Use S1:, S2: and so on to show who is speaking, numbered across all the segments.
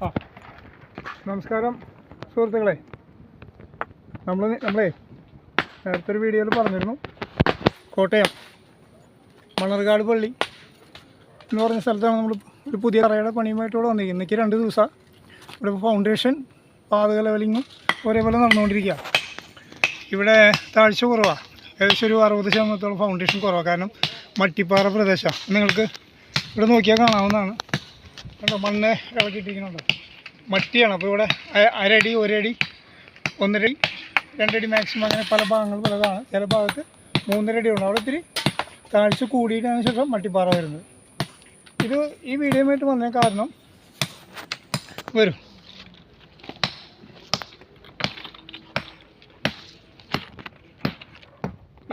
S1: നമസ്കാരം സുഹൃത്തുക്കളെ. നമ്മൾ നമ്മളെ നേരത്തെ ഒരു വീഡിയോയിൽ പറഞ്ഞിരുന്നു. കോട്ടയം മണർകാട് പള്ളി എന്ന് പറഞ്ഞ സ്ഥലത്താണ് നമ്മൾ ഒരു പുതിയ തറയുടെ പണിയുമായിട്ട് ഇവിടെ വന്നിരിക്കുന്നത്. ഇന്നേക്ക് രണ്ട് ദിവസം. ഇവിടെ ഫൗണ്ടേഷൻ പാതക ലെവലിങ്ങും ഒരേപോലെ നടന്നുകൊണ്ടിരിക്കുക ഇവിടെ താഴ്ച കുറവാണ് ഏകദേശം ഒരു അറുപത് ശതമാനത്തോളം ഫൗണ്ടേഷൻ കുറവാണ് കാരണം മട്ടിപ്പാറ പ്രദേശമാണ് നിങ്ങൾക്ക് ഇവിടെ നോക്കിയാൽ കാണാവുന്നതാണ്. കണ്ടോ മണ്ണ് ഇളക്കിയിട്ടിരിക്കുന്നുണ്ടോ മട്ടിയാണ്. അപ്പോൾ ഇവിടെ അരടി ഒരടി ഒന്നരടി രണ്ടടി മാക്സിമം അങ്ങനെ പല ഭാഗങ്ങൾ പലതാണ് ചില ഭാഗത്ത് മൂന്നരടി ഉണ്ട്. അവിടെ ഇത്തിരി താഴ്ച കൂടിയിട്ടാണ് ശേഷം മട്ടിപ്പാറ വരുന്നത്. ഇത് ഈ വീഡിയോയുമായിട്ട് വന്നതിന് കാരണം വരും.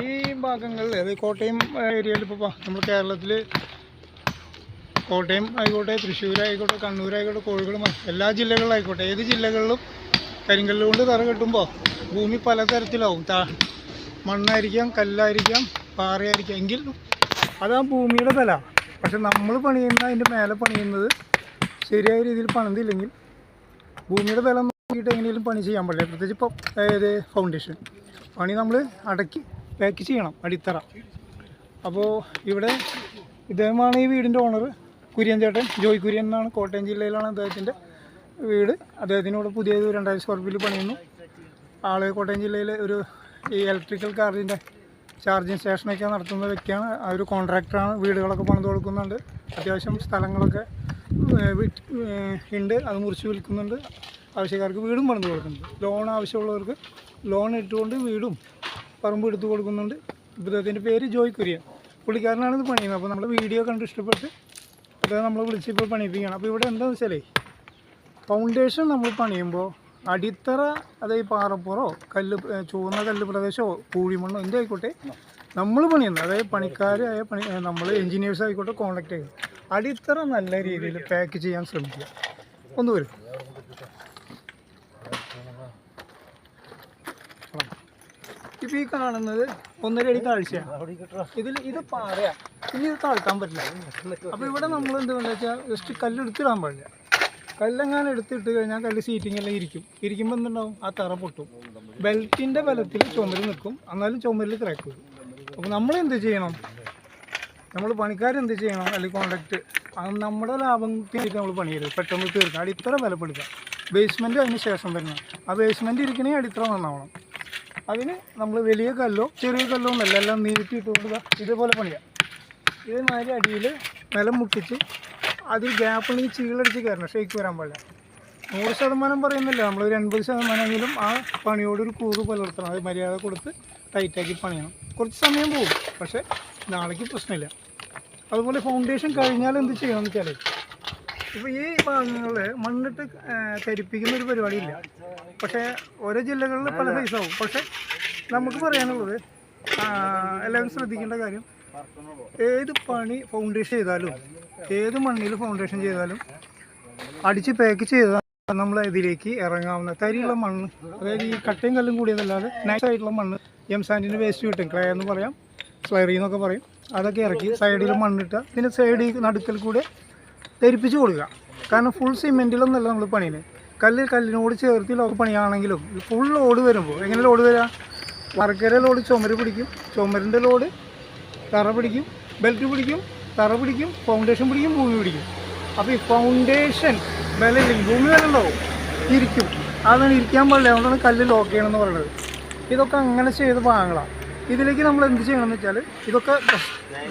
S1: ഈ ഭാഗങ്ങളിൽ അതായത് കോട്ടയം ഏരിയയിൽ ഇപ്പോൾ നമ്മൾ കേരളത്തിൽ കോട്ടയം ആയിക്കോട്ടെ കണ്ണൂർ ആയിക്കോട്ടെ കോഴിക്കോട് എല്ലാ ജില്ലകളിലായിക്കോട്ടെ ഏത് ജില്ലകളിലും കരിങ്കല്ല് കൊണ്ട് തറ കെട്ടുമ്പോൾ ഭൂമി പലതരത്തിലാവും. താ മണ്ണായിരിക്കാം കല്ലായിരിക്കാം പാറയായിരിക്കാം. എങ്കിൽ അതാ ഭൂമിയുടെ തല. പക്ഷെ നമ്മൾ പണിയുന്ന അതിന്റെ മേലെ പണിയുന്നത് ശരിയായ രീതിയിൽ പണിതില്ലെങ്കിൽ ഭൂമിയുടെ തല നോക്കിയിട്ട് എങ്ങനെയും പണി ചെയ്യാൻ പറ്റില്ല. പ്രത്യേകിച്ച് ഇപ്പോൾ അതായത് ഫൗണ്ടേഷൻ പണി നമ്മൾ അടക്കി പാക്ക് ചെയ്യണം അടിത്തറ. അപ്പോൾ ഇവിടെ ഇദ്ദേഹമാണ് ഈ വീടിന്റെ ഓണർ കുര്യൻ ചേട്ടൻ ജോയ് കുര്യൻ എന്നാണ് കോട്ടയം ജില്ലയിലാണ് അദ്ദേഹത്തിന്റെ വീട്. അദ്ദേഹത്തിനോട് പുതിയത് രണ്ടായിരം സ്ക്വയർ ഫീറ്റിൽ പണിയുന്നു. ആൾ കോട്ടയം ജില്ലയിലെ ഒരു ഈ ഇലക്ട്രിക്കൽ കാറിന്റെ ചാർജിങ് സ്റ്റേഷനൊക്കെ നടത്തുന്ന വ്യക്തിയാണ്. ആ ഒരു കോൺട്രാക്ടറാണ് വീടുകളൊക്കെ പണിത് കൊടുക്കുന്നുണ്ട്. അത്യാവശ്യം സ്ഥലങ്ങളൊക്കെ ഉണ്ട്. അത് മുറിച്ച് വിൽക്കുന്നുണ്ട്. ആവശ്യക്കാർക്ക് വീടും പണിത് കൊടുക്കുന്നുണ്ട്. ലോൺ ആവശ്യമുള്ളവർക്ക് ലോൺ ഇട്ടുകൊണ്ട് വീടും പറമ്പ് എടുത്ത് കൊടുക്കുന്നുണ്ട്. ഇദ്ദേഹത്തിന്റെ പേര് ജോയ് കുര്യൻ. പുള്ളിക്കാരനാണ് ഇത് പണിയുന്നത്. അപ്പോൾ നമ്മൾ വീഡിയോ കണ്ട് ഇഷ്ടപ്പെട്ട് അദ്ദേഹം നമ്മൾ വിളിച്ചിപ്പോൾ പണിയിപ്പിക്കണം അപ്പോൾ ഇവിടെ എന്താണെന്ന് വെച്ചാലേ ഫൗണ്ടേഷൻ നമ്മൾ പണിയുമ്പോൾ അടിത്തറ അതായത് പാറപ്പുറോ കല്ല് ചുവന്ന കല്ല് പ്രദേശമോ പൂഴിമണ്ണോ എന്ത് ആയിക്കോട്ടെ നമ്മൾ പണിയുന്നത് അതായത് പണിക്കാരായ പണി നമ്മൾ എൻജിനീയേഴ്സ് ആയിക്കോട്ടെ കോൺടാക്ട് ചെയ്യുക അടിത്തറ നല്ല രീതിയിൽ പാക്ക് ചെയ്യാൻ ശ്രമിക്കുക. ഒന്ന് വരും. ഇപ്പോൾ ഈ കാണുന്നത് ഒന്നര അടി താഴ്ചയാണ് ഇതിൽ ഇത് പാറയാ. ഇനി ഇത് താഴ്ത്താൻ പറ്റില്ല. അപ്പോൾ ഇവിടെ നമ്മൾ എന്താണെന്ന് വെച്ചാൽ ജസ്റ്റ് കല്ലെടുത്തിടാൻ പാടില്ല. കല്ലെങ്ങാനും എടുത്തിട്ട് കഴിഞ്ഞാൽ കല്ല് സീറ്റിംഗ് എല്ലാം ഇരിക്കും. ഇരിക്കുമ്പോൾ എന്തുണ്ടാവും? ആ തറ പൊട്ടും. ബെൽറ്റിന്റെ ബലത്തിൽ ചുമരിൽ നിൽക്കും. എന്നാലും ചുമരിൽ ക്രാക്ക് വരും. അപ്പോൾ നമ്മൾ എന്ത് ചെയ്യണം? നമ്മൾ പണിക്കാരെന്ത് ചെയ്യണം? അല്ലെങ്കിൽ കോൺട്രാക്ട് അത് നമ്മുടെ ലാഭത്തിന് നമ്മൾ പണിയരുത്. പെട്ടെന്ന് തീർക്കാം അടിത്തറ ബലപ്പെടുത്തുക ബേസ്മെന്റ് അതിന് ശേഷം വരുന്നത് ആ ബേസ്മെന്റ് ഇരിക്കണമെങ്കിൽ അടിത്തറ നന്നാവണം. അതിന് നമ്മൾ വലിയ കല്ലോ ചെറിയ കല്ലോ ഒന്നല്ല എല്ലാം നീട്ടിയിട്ട് കൊടുക്കുക. ഇതേപോലെ പണിയാം. ഇതേമാതിരി അടിയിൽ നിലം മുട്ടിച്ച് അതിൽ ഗ്യാപ്പിൽ ചീളടിച്ച് കയറണം. ഷേക്ക് വരാൻ പാടില്ല. നൂറ് ശതമാനം പറയുന്നില്ല. നമ്മളൊരു എൺപത് ശതമാനമെങ്കിലും ആ പണിയോടൊരു കൂറ് പുലർത്തണം. അത് മര്യാദ കൊടുത്ത് ടൈറ്റാക്കി പണിയണം. കുറച്ച് സമയം പോകും. പക്ഷേ നാളേക്ക് പ്രശ്നമില്ല. അതുപോലെ ഫൗണ്ടേഷൻ കഴിഞ്ഞാൽ എന്ത് ചെയ്യണമെന്ന് വെച്ചാൽ ഇപ്പോൾ ഈ ഭാഗങ്ങളിൽ മണ്ണിട്ട് തരിപ്പിക്കുന്ന ഒരു പരിപാടിയില്ല. പക്ഷേ ഓരോ ജില്ലകളിൽ പല സൈസാവും പക്ഷെ നമുക്ക് പറയാനുള്ളത് എല്ലാവരും ശ്രദ്ധിക്കേണ്ട കാര്യം ഏത് പണി ഫൗണ്ടേഷൻ ചെയ്താലും ഏത് മണ്ണിൽ ഫൗണ്ടേഷൻ ചെയ്താലും അടിച്ച് പാക്ക് ചെയ്താൽ നമ്മൾ ഇതിലേക്ക് ഇറങ്ങാവുന്ന തരിയുള്ള മണ്ണ് അതായത് ഈ കട്ടയും കല്ലും കൂടിയതല്ലാതെ ആയിട്ടുള്ള മണ്ണ് എം സാൻഡിന്റെ വേസ്റ്റ് കിട്ടും. ക്ലേ എന്ന് പറയാം സ്ലൈറി എന്നൊക്കെ പറയും. അതൊക്കെ ഇറക്കി സൈഡിൽ മണ്ണിട്ട് പിന്നെ സൈഡിൽ നടുക്കൽ കൂടെ ധരിപ്പിച്ച് കൊടുക്കുക. കാരണം ഫുൾ സിമെന്റിലൊന്നല്ല നമ്മൾ പണിയുന്നത് കല്ല് കല്ലിനോട് ചേർത്തി ലോക്ക് പണിയാണെങ്കിലും ഫുൾ ലോഡ് വരുമ്പോൾ എങ്ങനെ ലോഡ് വരിക വർക്കര ലോഡ് ചുമര് പിടിക്കും. ചുമരിന്റെ ലോഡ് തറ പിടിക്കും. ബെൽറ്റ് പിടിക്കും. തറ പിടിക്കും. ഫൗണ്ടേഷൻ പിടിക്കും. ഭൂമി പിടിക്കും. അപ്പോൾ ഈ ഫൗണ്ടേഷൻ ബലമില്ലെങ്കിൽ ഭൂമി വില ഉണ്ടാവും. ഇരിക്കും. അതാണ് ഇരിക്കാൻ പാടില്ല. അതുകൊണ്ടാണ് കല്ല് ലോക്ക് ചെയ്യണമെന്ന് പറയുന്നത്. ഇതൊക്കെ അങ്ങനെ ചെയ്ത് ഭാഗങ്ങളാണ് ഇതിലേക്ക് നമ്മൾ എന്ത് ചെയ്യണമെന്ന് വെച്ചാൽ ഇതൊക്കെ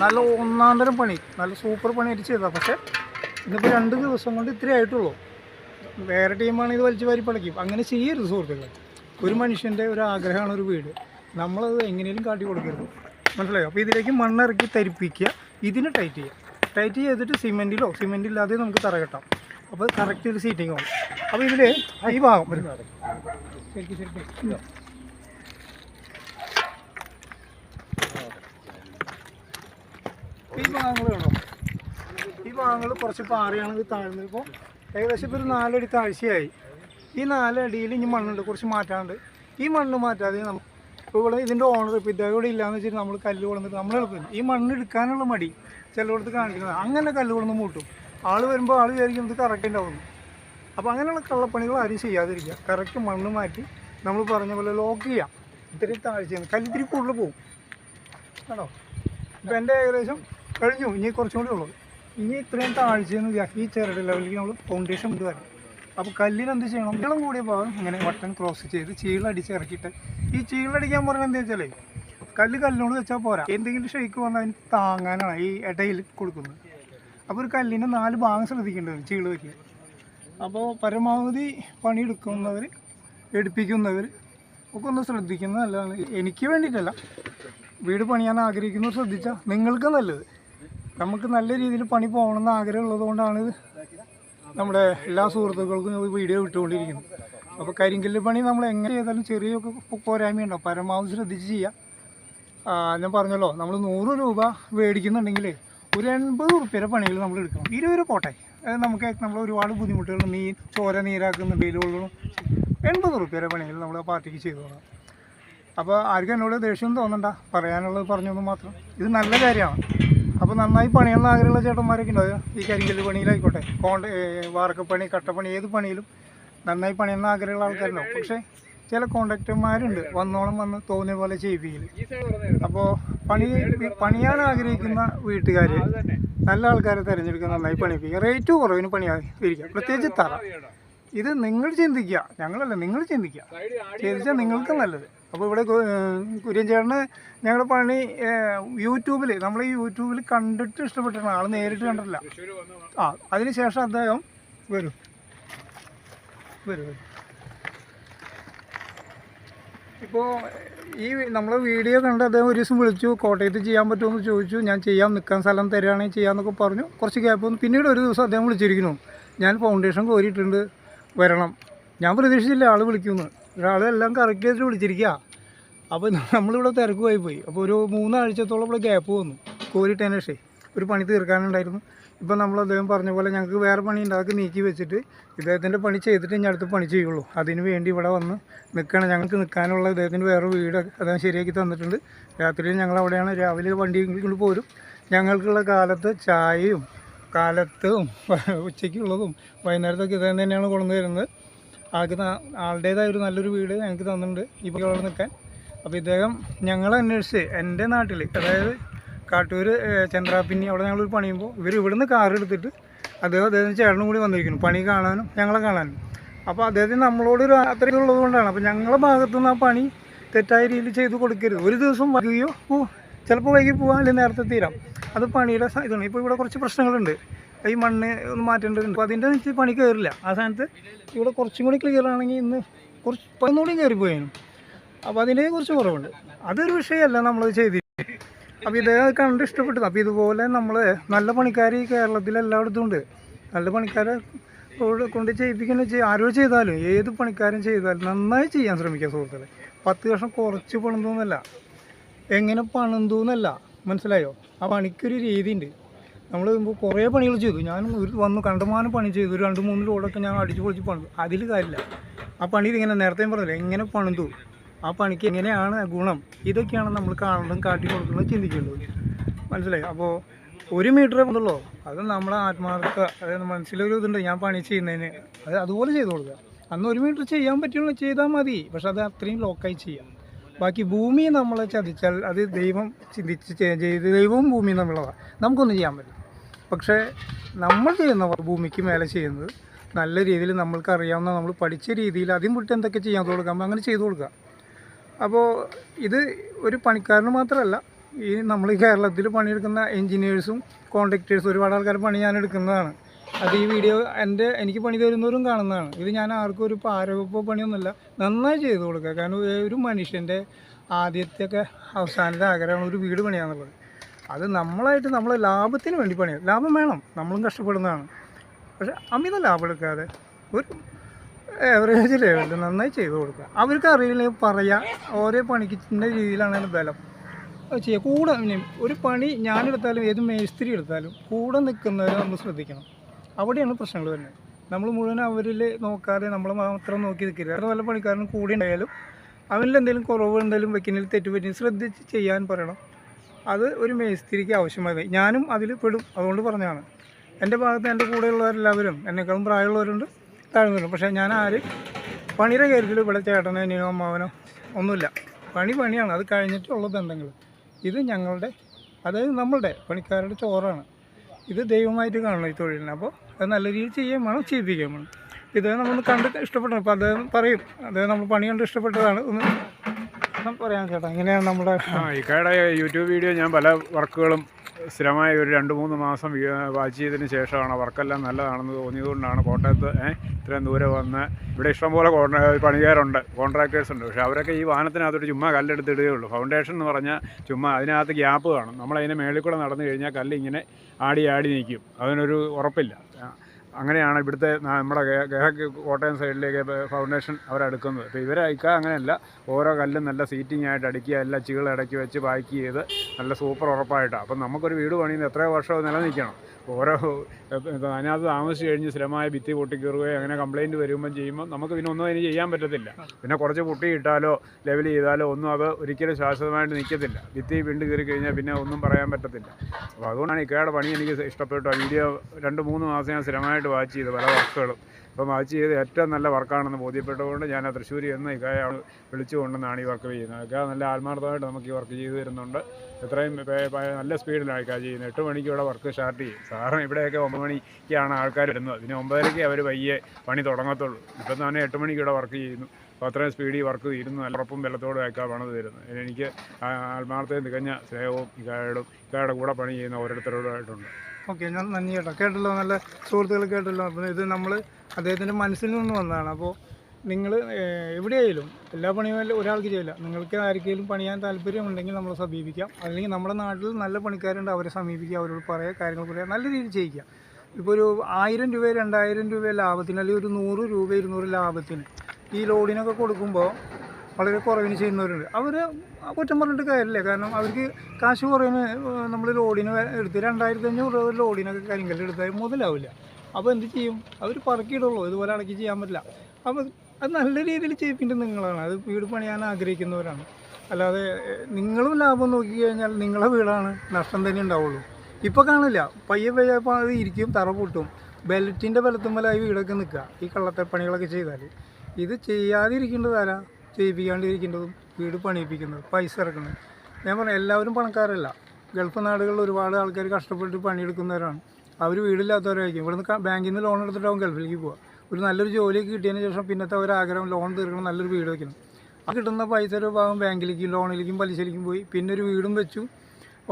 S1: നല്ല ഒന്നാം തരം പണി. നല്ല സൂപ്പർ പണിയായിട്ട് ചെയ്താൽ പക്ഷേ ഇന്നിപ്പോൾ രണ്ട് ദിവസം കൊണ്ട് ഇത്രേ ആയിട്ടുള്ളൂ. വേറെ ടീമാണ് ഇത് വലിച്ചു വാരി പടക്കും അങ്ങനെ ചെയ്യരുത് സുഹൃത്തുക്കളെ. ഒരു മനുഷ്യന്റെ ഒരു ആഗ്രഹമാണ് ഒരു വീട്. നമ്മളത് എങ്ങനെയും കാട്ടി കൊടുക്കരുത്. മനസ്സിലായോ? അപ്പോൾ ഇതിലേക്ക് മണ്ണിറക്കി തരിപ്പിക്കുക. ഇതിന് ടൈറ്റ് ചെയ്യുക. ടൈറ്റ് ചെയ്തിട്ട് സിമെന്റിലോ സിമെന്റ് ഇല്ലാതെ നമുക്ക് തറ കെട്ടാം അപ്പോൾ കറക്റ്റ് ഒരു സീറ്റിംഗ് ആവും അപ്പോൾ ഇതിൽ ഈ ഭാഗം വരും ശരിക്കും ശരിക്കും. ഈ ഭാഗങ്ങൾ ഭാഗങ്ങൾ കുറച്ച് പാറയാണ് ഇത് താഴ്ന്നത്. ഇപ്പോൾ ഏകദേശം ഇപ്പോൾ ഒരു നാലടി താഴ്ചയായി. ഈ നാലടിയിൽ ഇനി മണ്ണുണ്ട് കുറച്ച് മാറ്റാണ്ട് ഈ മണ്ണ് മാറ്റാതെ ഇപ്പോൾ ഇവിടെ ഇതിന്റെ ഓണർ ഇപ്പോൾ ഇവിടെ ഇല്ലയെന്ന് വെച്ചിട്ട് നമ്മൾ കല്ല് കൊണ്ടുവന്നിട്ട് നമ്മൾ എളുപ്പം ഈ മണ്ണ് എടുക്കാനുള്ള മടി ചിലയിടത്ത് കാണിക്കുന്നത്. അങ്ങനെ കല്ല് കൊണ്ടൊന്ന് മൂട്ടും. ആൾ വരുമ്പോൾ ആൾ വിചാരിക്കും ഇത് കറക്റ്റ് ഉണ്ടാവുന്നു അപ്പോൾ അങ്ങനെയുള്ള കള്ളപ്പണികൾ ആരും ചെയ്യാതിരിക്കുക. കറക്റ്റ് മണ്ണ് മാറ്റി നമ്മൾ പറഞ്ഞ പോലെ ലോക്ക് ചെയ്യാം. ഇത്തിരി താഴ്ചയാണ്. കല്ല് ഇത്തിരി കൂടുതൽ പോവും. ആണോ ഇപ്പം എന്റെ ഏകദേശം കഴിഞ്ഞു. ഇനി കുറച്ചും കൂടി ഉള്ളൂ. ഇനി ഇത്രയും താഴ്ചയെന്ന് വിചാരിക്കും ഈ ചെറുടെ ലെവലിലേക്ക് നമ്മൾ ഫൗണ്ടേഷൻ കൊണ്ടുവരണം അപ്പോൾ കല്ലിന് എന്ത് ചെയ്യണം? നീളം കൂടിയ ഭാഗം ഇങ്ങനെ വട്ടൻ ക്രോസ് ചെയ്ത് ചീളടിച്ച് ഇറക്കിയിട്ട് ഈ ചീളടിക്കാൻ പറഞ്ഞാൽ എന്താ വെച്ചാലേ കല്ല് കല്ലിനോട് വെച്ചാൽ പോരാ. എന്തെങ്കിലും ഷെയ്ക്ക് വന്നാൽ അതിന് താങ്ങാനാണ് ഈ ഇടയിൽ കൊടുക്കുന്നത്. അപ്പോൾ ഒരു കല്ലിന്റെ നാല് ഭാഗം ശ്രദ്ധിക്കേണ്ടത് ചീൾ വയ്ക്കുക അപ്പോൾ പരമാവധി പണിയെടുക്കുന്നവർ എടുപ്പിക്കുന്നവർ ഒക്കെ ഒന്ന് ശ്രദ്ധിക്കുന്നത് നല്ലതാണ്. എനിക്ക് വേണ്ടിയിട്ടല്ല. വീട് പണിയാൻ ആഗ്രഹിക്കുന്നവർ ശ്രദ്ധിച്ചാൽ നിങ്ങൾക്ക് നല്ലത്. നമുക്ക് നല്ല രീതിയിൽ പണി പോകണമെന്ന് ആഗ്രഹമുള്ളത് കൊണ്ടാണ് ഇത് നമ്മുടെ എല്ലാ സുഹൃത്തുക്കൾക്കും ഈ വീഡിയോ വിട്ടുകൊണ്ടിരിക്കുന്നത് അപ്പോൾ കരിങ്കല്ല് പണി നമ്മൾ എങ്ങനെ ചെയ്താലും ചെറിയൊക്കെ പോരായ്മയുണ്ടാവും പരമാവധി ശ്രദ്ധിച്ച് ചെയ്യാം. ഞാൻ പറഞ്ഞല്ലോ നമ്മൾ നൂറ് രൂപ മേടിക്കുന്നുണ്ടെങ്കിൽ ഒരു എൺപത് റുപ്യയുടെ പണികൾ നമ്മൾ എടുക്കണം. ഇരുപത് രൂപ പോട്ടെ. നമുക്ക് നമ്മൾ ഒരുപാട് ബുദ്ധിമുട്ടുകൾ മീൻ ചോര നീരാക്കുന്നുണ്ടെങ്കിലും എൺപത് റുപ്യയുടെ പണികൾ നമ്മൾ ആ പാർട്ടിക്ക് ചെയ്തു തോന്നാം അപ്പോൾ ആർക്കും എന്നോട് ദേഷ്യം തോന്നണ്ട. പറയാനുള്ളത് പറഞ്ഞൊന്നും മാത്രം. ഇത് നല്ല കാര്യമാണ്. അപ്പോൾ നന്നായി പണിയുള്ള ആഗ്രഹമുള്ള ചേട്ടന്മാരൊക്കെ ഉണ്ടാവുക ഈ കരിങ്കല്ല് പണിയിലായിക്കോട്ടെ. കോണ്ട വാർക്കപ്പണി കട്ടപ്പണി ഏത് പണിയിലും നന്നായി പണിയുന്ന ആഗ്രഹമുള്ള ആൾക്കാരുണ്ടാവും പക്ഷേ ചില കോണ്ടാക്ടർമാരുണ്ട്. വന്നോളം വന്ന് തോന്നിയ പോലെ ചെയ്യിപ്പിക്കൽ അപ്പോൾ പണി പണിയാൻ ആഗ്രഹിക്കുന്ന വീട്ടുകാർ നല്ല ആൾക്കാരെ തിരഞ്ഞെടുക്കുക നന്നായി പണിയിപ്പിക്കുക റേറ്റ് കുറവിന് പണിയാതിരിക്കുക പ്രത്യേകിച്ച് തറ. ഇത് നിങ്ങൾ ചിന്തിക്കുക. ഞങ്ങളല്ല നിങ്ങൾ ചിന്തിക്കുക. ചിന്തിച്ചാൽ നിങ്ങൾക്ക് നല്ലത്. അപ്പോൾ ഇവിടെ കുര്യൻ ചേട്ടന് ഞങ്ങളുടെ പണി യൂട്യൂബിൽ നമ്മൾ ഈ യൂട്യൂബിൽ കണ്ടിട്ട് ഇഷ്ടപ്പെട്ടിട്ടാണ്. ആൾ നേരിട്ട് കണ്ടിട്ടില്ല. ആ അതിന് ശേഷം അദ്ദേഹം വരൂ. വരൂ വരൂ. ഇപ്പോൾ ഈ നമ്മളെ വീഡിയോ കണ്ട് അദ്ദേഹം ഒരു ദിവസം വിളിച്ചു കോട്ടയത്ത് ചെയ്യാൻ പറ്റുമെന്ന് ചോദിച്ചു. ഞാൻ ചെയ്യാൻ നിൽക്കാൻ സ്ഥലം തരികയാണെങ്കിൽ ചെയ്യാമെന്നൊക്കെ പറഞ്ഞു. കുറച്ച് ഗ്യാപ്പ് പിന്നീട് ഒരു ദിവസം അദ്ദേഹം വിളിച്ചിരിക്കുന്നു. ഞാൻ ഫൗണ്ടേഷൻ കോരിയിട്ടുണ്ട്. വരണം. ഞാൻ പ്രതീക്ഷിച്ചില്ല ആൾ വിളിക്കുമെന്ന്. ഒരാൾ എല്ലാം കറക്റ്റ് ചെയ്തിട്ട് വിളിച്ചിരിക്കുക അപ്പോൾ നമ്മളിവിടെ തിരക്കുമായി പോയി. അപ്പോൾ ഒരു മൂന്നാഴ്ചത്തോളം ഇവിടെ ഗ്യാപ്പ് വന്നു. കോരിട്ടതിന് ഒരു പണി തീർക്കാനുണ്ടായിരുന്നു. ഇപ്പം നമ്മൾ അദ്ദേഹം പറഞ്ഞ പോലെ ഞങ്ങൾക്ക് വേറെ പണി ഉണ്ടാക്കി നീക്കി വെച്ചിട്ട് ഇദ്ദേഹത്തിന്റെ പണി ചെയ്തിട്ട് ഞാൻ അടുത്ത് പണി ചെയ്യുള്ളൂ. അതിന് വേണ്ടി ഇവിടെ വന്ന് നിൽക്കണം ഞങ്ങൾക്ക് നിൽക്കാനുള്ള ഇദ്ദേഹത്തിന് വേറെ വീട് അദ്ദേഹം ശരിയാക്കി തന്നിട്ടുണ്ട്. രാത്രിയിൽ ഞങ്ങൾ അവിടെയാണ്. രാവിലെ വണ്ടി കൊണ്ട് പോരും. ഞങ്ങൾക്കുള്ള കാലത്ത് ചായയും കാലത്തും ഉച്ചയ്ക്കുള്ളതും വൈകുന്നേരത്തൊക്കെ ഇദ്ദേഹം തന്നെയാണ് കൊണ്ടു വരുന്നത് ആൾക്ക് ആളുടേതായ ഒരു നല്ലൊരു വീട് ഞങ്ങൾക്ക് തന്നിട്ടുണ്ട് ഇപ്പോൾ വളർന്നു നിൽക്കാൻ. അപ്പോൾ ഇദ്ദേഹം ഞങ്ങളെ അന്വേഷിച്ച് എന്റെ നാട്ടിൽ അതായത് കാട്ടൂർ ചന്ദ്രാപ്പിന്നി അവിടെ ഞങ്ങളൊരു പണിയുമ്പോൾ ഇവർ ഇവിടുന്ന് കാർ എടുത്തിട്ട് അദ്ദേഹം അദ്ദേഹത്തിന് ചേട്ടനും കൂടി വന്നിരിക്കുന്നു പണി കാണാനും ഞങ്ങളെ കാണാനും. അപ്പോൾ അദ്ദേഹത്തിന് നമ്മളോട് ഒരു അത്രയും ഉള്ളത് കൊണ്ടാണ്. അപ്പോൾ ഞങ്ങളുടെ ഭാഗത്തു നിന്ന് ആ പണി തെറ്റായ രീതിയിൽ ചെയ്ത് കൊടുക്കരുത്. ഒരു ദിവസം വൈകുകയോ ചിലപ്പോൾ വൈകി പോകാം അല്ലെങ്കിൽ നേരത്തെ തീരാം. അത് പണിയുടെ ഇതാണ് ഇപ്പോൾ ഇവിടെ കുറച്ച് പ്രശ്നങ്ങളുണ്ട്. ഈ മണ്ണ് ഒന്ന് മാറ്റേണ്ടതുണ്ട്. അപ്പോൾ അതിന്റെ വെച്ച് പണി കയറില്ല ആ സ്ഥാനത്ത് ഇവിടെ കുറച്ചും കൂടി ക്ലിയർ ആണെങ്കിൽ ഇന്ന് കുറച്ച് പതിനൂടി കയറിപ്പോയേനും. അപ്പോൾ അതിനെ കുറച്ച് കുറവുണ്ട്. അതൊരു വിഷയമല്ല നമ്മൾ ചെയ്തിട്ട് അപ്പോൾ ഇദ്ദേഹം കണ്ട് ഇഷ്ടപ്പെട്ടത് അപ്പോൾ ഇതുപോലെ നമ്മൾ നല്ല പണിക്കാർ ഈ കേരളത്തിൽ എല്ലായിടത്തും ഉണ്ട്. നല്ല പണിക്കാരെ കൊണ്ട് ചെയ്യിപ്പിക്കുന്ന ചെയ് ആരോ ചെയ്താലും ഏത് പണിക്കാരും ചെയ്താലും നന്നായി ചെയ്യാൻ ശ്രമിക്കുക സുഹൃത്തുക്കളെ. പത്ത് വർഷം കുറച്ച് പണിതൂന്നല്ല. എങ്ങനെ പണിതൊന്നല്ല. മനസ്സിലായോ? ആ പണിക്കൊരു രീതി ഉണ്ട് നമ്മൾ കുറേ പണികൾ ചെയ്തു. ഞാൻ ഒരു വന്നു കണ്ടമാനം പണി ചെയ്തു. രണ്ട് മൂന്ന് ലോഡൊക്കെ ഞാൻ അടിച്ചു പൊളിച്ച് പണിതു. അതിൽ കാര്യമില്ല. ആ പണി ഇതിങ്ങനെ നേരത്തെ പറഞ്ഞില്ല എങ്ങനെ പണിതു? ആ പണിക്ക് എങ്ങനെയാണ് ഗുണം? ഇതൊക്കെയാണ് നമ്മൾ കാണുന്നതും കാട്ടി കൊടുക്കുന്നതും ചിന്തിക്കേണ്ടത്. മനസ്സിലായി? അപ്പോൾ ഒരു മീറ്റർ ഉണ്ടല്ലോ അത് നമ്മളെ ആത്മാർത്ഥ അതായത് മനസ്സിലൊരു ഇതുണ്ട്. ഞാൻ പണി ചെയ്യുന്നതിന് അത് അതുപോലെ ചെയ്ത് കൊടുക്കുക. അന്ന് ഒരു മീറ്റർ ചെയ്യാൻ പറ്റുള്ളൂ ചെയ്താൽ മതി. പക്ഷെ അത് അത്രയും ലോക്കായി ചെയ്യാം. ബാക്കി ഭൂമി നമ്മളെ ചതിച്ചാൽ അത് ദൈവം ചിന്തിച്ച് ചെയ്ത് ദൈവവും ഭൂമി തമ്മിലുള്ളതാണ് നമുക്കൊന്നും ചെയ്യാൻ പറ്റില്ല. പക്ഷേ നമ്മൾ ചെയ്യുന്ന ഭൂമിക്ക് മേലെ ചെയ്യുന്നത് നല്ല രീതിയിൽ നമ്മൾക്ക് അറിയാവുന്ന നമ്മൾ പഠിച്ച രീതിയിൽ ആദ്യം വിട്ട് എന്തൊക്കെ ചെയ്യാൻ കൊടുക്കാം അങ്ങനെ ചെയ്തു കൊടുക്കുക അപ്പോൾ ഇത് ഒരു പണിക്കാരന് മാത്രമല്ല ഈ നമ്മൾ കേരളത്തിൽ പണിയെടുക്കുന്ന എൻജിനീയേഴ്സും കോൺട്രാക്ടേഴ്സും ഒരുപാട് ആൾക്കാർ പണി ഞാൻ എടുക്കുന്നതാണ്. അത് ഈ വീഡിയോ എന്റെ എനിക്ക് പണി തരുന്നവരും കാണുന്നതാണ്. ഇത് ഞാൻ ആർക്കും ഒരു പാരവപ്പോ പണിയൊന്നുമില്ല നന്നായി ചെയ്തു കൊടുക്കുക. കാരണം ഒരു മനുഷ്യന്റെ ആദ്യത്തെയൊക്കെ അവസാനത്തെ ആഗ്രഹമാണ് ഒരു വീട് പണിയാന്നുള്ളത്. അത് നമ്മളായിട്ട് നമ്മളെ ലാഭത്തിന് വേണ്ടി പണിയാം. ലാഭം വേണം നമ്മളും കഷ്ടപ്പെടുന്നതാണ്. പക്ഷെ അമിത ലാഭം എടുക്കാതെ ഒരു ഏവറേജ് ലെവലിൽ നന്നായി ചെയ്തു കൊടുക്കുക. അവർക്ക് അറിയില്ലെങ്കിൽ പറയുക ഓരോ പണിക്ക് ഇന്ന രീതിയിലാണ് ബലം ചെയ്യുക കൂടെ ഒരു പണി ഞാനെടുത്താലും ഏത് മേസ്തിരി എടുത്താലും കൂടെ നിൽക്കുന്നവരെ നമ്മൾ ശ്രദ്ധിക്കണം. അവിടെയാണ് പ്രശ്നങ്ങൾ വരുന്നത്. നമ്മൾ മുഴുവൻ അവരിൽ നോക്കാതെ നമ്മൾ മാത്രം നോക്കി നിൽക്കരുത്. അത് നല്ല പണിക്കാരനും കൂടി ഉണ്ടായാലും അവനിൽ എന്തെങ്കിലും കുറവ് എന്തെങ്കിലും വെക്കുന്നതിൽ തെറ്റുപറ്റി ശ്രദ്ധിച്ച് ചെയ്യാൻ പറയണം. അത് ഒരു മേസ്തിരിക്ക് ആവശ്യമായി ഞാനും അതിൽ പെടും. അതുകൊണ്ട് പറഞ്ഞതാണ്. എന്റെ ഭാഗത്ത് എന്റെ കൂടെയുള്ളവരെല്ലാവരും എന്നെക്കാളും പ്രായമുള്ളവരുണ്ട് താഴ്ന്നു പക്ഷേ ഞാൻ ആര്? പണിയുടെ കാര്യത്തിൽ ഇവിടെ ചേട്ടനോ അനിയനോ അമ്മാവനോ ഒന്നുമില്ല. പണി പണിയാണ്. അത് കഴിഞ്ഞിട്ടുള്ള ബന്ധങ്ങൾ. ഇത് ഞങ്ങളുടെ അതായത് നമ്മളുടെ പണിക്കാരുടെ ചോറാണ്. ഇത് ദൈവമായിട്ട് കാണണം ഈ തൊഴിലിനെ. അപ്പോൾ അത് നല്ല രീതിയിൽ ചെയ്യുകയും വേണം ചെയ്യിപ്പിക്കാൻ വേണം. ഇത് നമ്മൾ കണ്ട് ഇഷ്ടപ്പെട്ടു അപ്പോൾ അദ്ദേഹം പറയും അദ്ദേഹം നമ്മൾ പണി കണ്ട് ഇഷ്ടപ്പെട്ടതാണ്. ഒന്ന് പറയാം ചേട്ടാ ഇങ്ങനെയാണ് നമ്മുടെ
S2: ആ ഇക്കയുടെ യൂട്യൂബ് വീഡിയോ ഞാൻ പല വർക്കുകളും സ്ഥിരമായി ഒരു രണ്ട് മൂന്ന് മാസം വാച്ച് ചെയ്തതിന് ശേഷമാണ് വർക്കെല്ലാം നല്ലതാണെന്ന് തോന്നിയതുകൊണ്ടാണ് കോട്ടയത്ത് ഇത്രയും ദൂരെ വന്ന്. ഇവിടെ ഇഷ്ടംപോലെ പണിക്കാരുണ്ട് കോൺട്രാക്ടേഴ്സ് ഉണ്ട്. പക്ഷേ അവരൊക്കെ ഈ വാഹനത്തിനകത്തോട്ട് ചുമ്മാ കല്ലെടുത്തിടുകയേ ഉള്ളൂ. ഫൗണ്ടേഷൻ എന്ന് പറഞ്ഞാൽ ചുമ്മാ അതിനകത്ത് ഗ്യാപ്പ് കാണും. നമ്മളതിന്റെ മേളിൽ കൂടെ നടന്നു കഴിഞ്ഞാൽ കല്ല് ഇങ്ങനെ ആടി ആടി നിൽക്കും അതിനൊരു ഉറപ്പില്ല. അങ്ങനെയാണ് ഇവിടുത്തെ നമ്മുടെ കോട്ടയം സൈഡിലേക്ക് ഫൗണ്ടേഷൻ അവരെടുക്കുന്നത്. അപ്പോൾ ഇവരെ അയക്കുക അങ്ങനെയല്ല. ഓരോ കല്ലും നല്ല സീറ്റിംഗ് ആയിട്ട് അടിക്കുക എല്ലാ ചീള ഇടയ്ക്ക് വെച്ച് പാക്ക് ചെയ്ത് നല്ല സൂപ്പർ ഉറപ്പായിട്ടാണ് അപ്പം നമുക്കൊരു വീട് പണിയുന്നത് എത്രയോ വർഷം നിലനിൽക്കണം. ഓരോ അതിനകത്ത് താമസിച്ച് കഴിഞ്ഞ് സ്ഥിരമായ ഭിത്തി പൊട്ടിക്കീറുകയോ അങ്ങനെ കംപ്ലയിന്റ് വരുമ്പം ചെയ്യുമ്പോൾ നമുക്ക് പിന്നെ ഒന്നും അതിന് ചെയ്യാൻ പറ്റത്തില്ല. പിന്നെ കുറച്ച് പൊട്ടിയിട്ടാലോ ലെവൽ ചെയ്താലോ ഒന്നും അത് ഒരിക്കലും ശാശ്വതമായിട്ട് നിൽക്കത്തില്ല ഭിത്തി വീണ്ടും കയറി കഴിഞ്ഞാൽ പിന്നെ ഒന്നും പറയാൻ പറ്റത്തില്ല. അപ്പോൾ അതുകൊണ്ടാണ് ഇക്കയുടെ പണി എനിക്ക് ഇഷ്ടപ്പെട്ടു. വീഡിയോ രണ്ട് മൂന്ന് മാസം ഞാൻ സ്ഥിരമായിട്ട് വാച്ച് ചെയ്തു പല വർക്കുകളും. അപ്പം വാച്ച് ചെയ്ത് ഏറ്റവും നല്ല വർക്കാണെന്ന് ബോധ്യപ്പെട്ടതുകൊണ്ട് ഞാൻ തൃശ്ശൂരിൽ നിന്ന് ഇക്കയെ വിളിച്ചുകൊണ്ടെന്നാണ് ഈ വർക്ക് ചെയ്യുന്നത്. ഇക്ക നല്ല ആത്മാർത്ഥമായിട്ട് നമുക്ക് ഈ വർക്ക് ചെയ്തു തരുന്നുണ്ട്. എത്രയും നല്ല സ്പീഡിലാണ് ആൾക്കാർ ചെയ്യുന്നത്. എട്ട് മണിക്ക് ഇവിടെ വർക്ക് സ്റ്റാർട്ട് ചെയ്യും. സാറിന് ഇവിടെയൊക്കെ ഒമ്പത് മണിക്കാണ് ആൾക്കാർ വരുന്നത്. പിന്നെ ഒമ്പതരയ്ക്ക് അവർ പയ്യെ പണി തുടങ്ങത്തുള്ളൂ. ഇപ്പം തന്നെ എട്ട് മണിക്ക് ഇവിടെ വർക്ക് ചെയ്യുന്നു. അപ്പോൾ അത്രയും സ്പീഡിൽ വർക്ക് തീരുന്നു നല്ല ഉറപ്പും ബലത്തോടും ഒക്കെ പണിത് തരുന്നത്. എനിക്ക് ആത്മാർത്ഥം തികഞ്ഞ സ്നേഹവും ഇക്കായോടും ഇക്കായുടെ കൂടെ പണി ചെയ്യുന്ന ഓരോരുത്തരോടായിട്ടുണ്ട്.
S1: ഓക്കെ ഞാൻ നന്ദി കേട്ടോ. കേട്ടല്ലോ നല്ല സുഹൃത്തുക്കൾ കേട്ടല്ലോ. അപ്പം ഇത് നമ്മൾ അദ്ദേഹത്തിന്റെ മനസ്സിൽ നിന്ന് വന്നതാണ്. അപ്പോൾ നിങ്ങൾ എവിടെയായാലും എല്ലാ പണിയും ഒരാൾക്ക് ചെയ്യില്ല. നിങ്ങൾക്ക് ആർക്കെങ്കിലും പണിയാൻ താല്പര്യമുണ്ടെങ്കിൽ നമ്മളെ സമീപിക്കാം. അല്ലെങ്കിൽ നമ്മുടെ നാട്ടിൽ നല്ല പണിക്കാരുണ്ട് അവരെ സമീപിക്കുക അവരോട് പറയുക കാര്യങ്ങൾ പറയുക നല്ല രീതിയിൽ ചെയ്യിക്കുക. ഇപ്പോൾ ഒരു ആയിരം രൂപ രണ്ടായിരം രൂപ ലാഭത്തിന് അല്ലെങ്കിൽ ഒരു നൂറ് രൂപ ഇരുന്നൂറ് ലാഭത്തിന് ഈ ലോഡിനൊക്കെ കൊടുക്കുമ്പോൾ വളരെ കുറവിന് ചെയ്യുന്നവരുണ്ട്. അവർ കുറ്റം പറഞ്ഞിട്ട് കാര്യമില്ല. കാരണം അവർക്ക് കാശ് കുറവിന് നമ്മൾ ലോഡിന് എടുത്ത് രണ്ടായിരത്തി അഞ്ഞൂറ് രൂപ ലോഡിനൊക്കെ കരിങ്കല്ല് എടുത്താൽ മുതലാവില്ല. അപ്പോൾ എന്ത് ചെയ്യും? അവർ പറക്കിയിടുള്ളൂ. ഇതുപോലെ അടക്കി ചെയ്യാൻ പറ്റില്ല. അപ്പോൾ അത് നല്ല രീതിയിൽ ചെയ്യിപ്പിന്റെ നിങ്ങളാണ്. അത് വീട് പണിയാൻ ആഗ്രഹിക്കുന്നവരാണ്. അല്ലാതെ നിങ്ങളും ലാഭം നോക്കി കഴിഞ്ഞാൽ നിങ്ങളെ വീടാണ് നഷ്ടം തന്നെ ഉണ്ടാവുള്ളൂ. ഇപ്പോൾ കാണില്ല. പയ്യെ പയ്യെ അത് ഇരിക്കും തറ പൊട്ടും. ബെൽറ്റിന്റെ ബലത്തുമ്മലായി വീടൊക്കെ നിൽക്കുക ഈ കള്ളത്തെ പണികളൊക്കെ ചെയ്താൽ ഇത് ചെയ്യാതിരിക്കേണ്ടത് ആരാ? ചെയ്യിപ്പിക്കാണ്ടിരിക്കേണ്ടതും വീട് പണിയിപ്പിക്കുന്നത് പൈസ ഇറക്കുന്നത്. ഞാൻ പറഞ്ഞു എല്ലാവരും പണക്കാരല്ല. ഗൾഫ് നാടുകളിൽ ഒരുപാട് ആൾക്കാർ കഷ്ടപ്പെട്ട് പണിയെടുക്കുന്നവരാണ്. അവർ വീടില്ലാത്തവരായിരിക്കും. ഇവിടുന്ന് ബാങ്കിൽ നിന്ന് ലോൺ എടുത്തിട്ടാവും ഗൾഫിലേക്ക് പോവുക. ഒരു നല്ലൊരു ജോലിയൊക്കെ കിട്ടിയതിന് ശേഷം പിന്നത്തെ ഒരാഗ്രഹം ലോൺ തീർക്കണം നല്ലൊരു വീട് വെക്കണം. അത് കിട്ടുന്ന പൈസ ഒരു ഭാഗം ബാങ്കിലേക്കും ലോണിലേക്കും പലിശയിലേക്കും പോയി. പിന്നെ ഒരു വീടും വെച്ചു.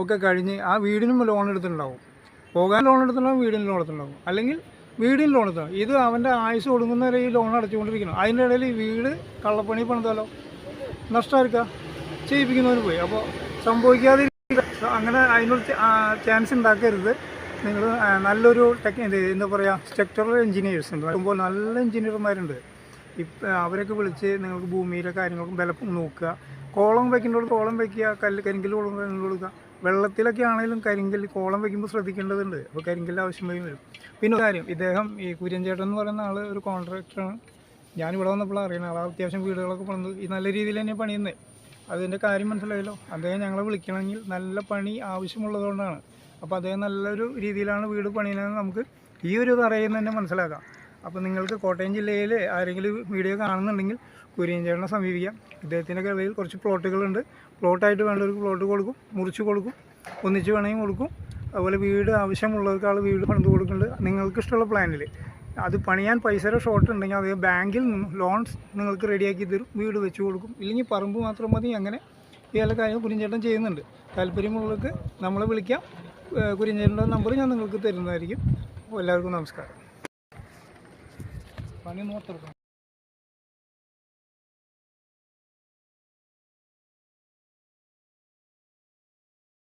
S1: ഒക്കെ കഴിഞ്ഞ് ആ വീടിനും ലോൺ എടുത്തിട്ടുണ്ടാവും. പോകാൻ ലോൺ എടുത്തിട്ടുണ്ടാവും വീടിന് ലോൺ എടുത്തിട്ടുണ്ടാവും. അല്ലെങ്കിൽ വീടിന് ലോൺ എടുത്തിട്ടുണ്ടാവും. ഇത് അവന്റെ ആയുസ് ഒടുങ്ങുന്നവരെ ഈ ലോൺ അടച്ചുകൊണ്ടിരിക്കണം. അതിന്റെ ഇടയിൽ ഈ വീട് കള്ളപ്പണി പണിതാലോ നഷ്ടമായിരിക്കുക ചെയ്യിപ്പിക്കുന്നവന് പോയി. അപ്പോൾ സംഭവിക്കാതെ അങ്ങനെ അതിനൊരു ചാൻസ് ഉണ്ടാക്കരുത്. നിങ്ങൾ നല്ലൊരു ടെക് എന്താ പറയുക സ്ട്രക്ചറൽ എഞ്ചിനീയേഴ്സ് ഉണ്ട്. വരുമ്പോൾ നല്ല എഞ്ചിനീയർമാരുണ്ട് ഇപ്പം അവരൊക്കെ വിളിച്ച് നിങ്ങൾക്ക് ഭൂമിയിലെ കാര്യങ്ങൾക്കും ബലം നോക്കുക. കോളം വയ്ക്കേണ്ടത് കോളം വയ്ക്കുക കല്ല് കരിങ്കല്ല് കോളം കരിങ്കൽ കൊടുക്കുക. വെള്ളത്തിലൊക്കെ ആണെങ്കിലും കരിങ്കല്ല് കോളം വയ്ക്കുമ്പോൾ ശ്രദ്ധിക്കേണ്ടതുണ്ട്. അപ്പോൾ കരിങ്കല്ല് ആവശ്യമായി വരും. പിന്നെ കാര്യം ഇദ്ദേഹം ഈ കുര്യൻ ചേട്ടൻ എന്ന് പറയുന്ന ആൾ ഒരു കോൺട്രാക്ടറാണ് ഇവിടെ വന്നപ്പോൾ അറിയണം ആളാ അത്യാവശ്യം വീടുകളൊക്കെ പണിത് ഈ നല്ല രീതിയിൽ തന്നെ പണിയുന്നത് അതിന്റെ കാര്യം മനസ്സിലായല്ലോ. അദ്ദേഹം ഞങ്ങളെ വിളിക്കണമെങ്കിൽ നല്ല പണി ആവശ്യമുള്ളതുകൊണ്ടാണ്. അപ്പോൾ അദ്ദേഹം നല്ലൊരു രീതിയിലാണ് വീട് പണിയുന്നതെന്ന് നമുക്ക് ഈ ഒരു തറയിൽ തന്നെ മനസ്സിലാക്കാം. അപ്പോൾ നിങ്ങൾക്ക് കോട്ടയം ജില്ലയിൽ ആരെങ്കിലും വീഡിയോ കാണുന്നുണ്ടെങ്കിൽ കുര്യഞ്ചേട്ടനെ സമീപിക്കാം. ഇദ്ദേഹത്തിന്റെ കടയിൽ കുറച്ച് പ്ലോട്ടുകളുണ്ട്. പ്ലോട്ടായിട്ട് വേണ്ടവർക്ക് പ്ലോട്ട് കൊടുക്കും മുറിച്ച് കൊടുക്കും ഒന്നിച്ച് വേണമെങ്കിൽ കൊടുക്കും. അതുപോലെ വീട് ആവശ്യമുള്ളവർക്ക് ആൾ വീട് പണിത് കൊടുക്കുന്നുണ്ട് നിങ്ങൾക്ക് ഇഷ്ടമുള്ള പ്ലാനിൽ അത് പണിയാൻ പൈസയുടെ ഷോർട്ട് ഉണ്ടെങ്കിൽ അത് ബാങ്കിൽ നിന്ന് ലോൺസ് നിങ്ങൾക്ക് റെഡിയാക്കി തരും. വീട് വെച്ച് കൊടുക്കും. ഇല്ലെങ്കിൽ പറമ്പ് മാത്രം മതി. അങ്ങനെ ഈ എല്ലാ കാര്യവും കുരിഞ്ചേട്ടൻ ചെയ്യുന്നുണ്ട്. താല്പര്യമുള്ളവർക്ക് നമ്മളെ വിളിക്കാം. ഏഹ് കുരിഞ്ചേട്ടന്റെ നമ്പർ ഞാൻ നിങ്ങൾക്ക് തരുന്നതായിരിക്കും. എല്ലാവർക്കും നമസ്കാരം. പണി നോർത്തെടുക്കണം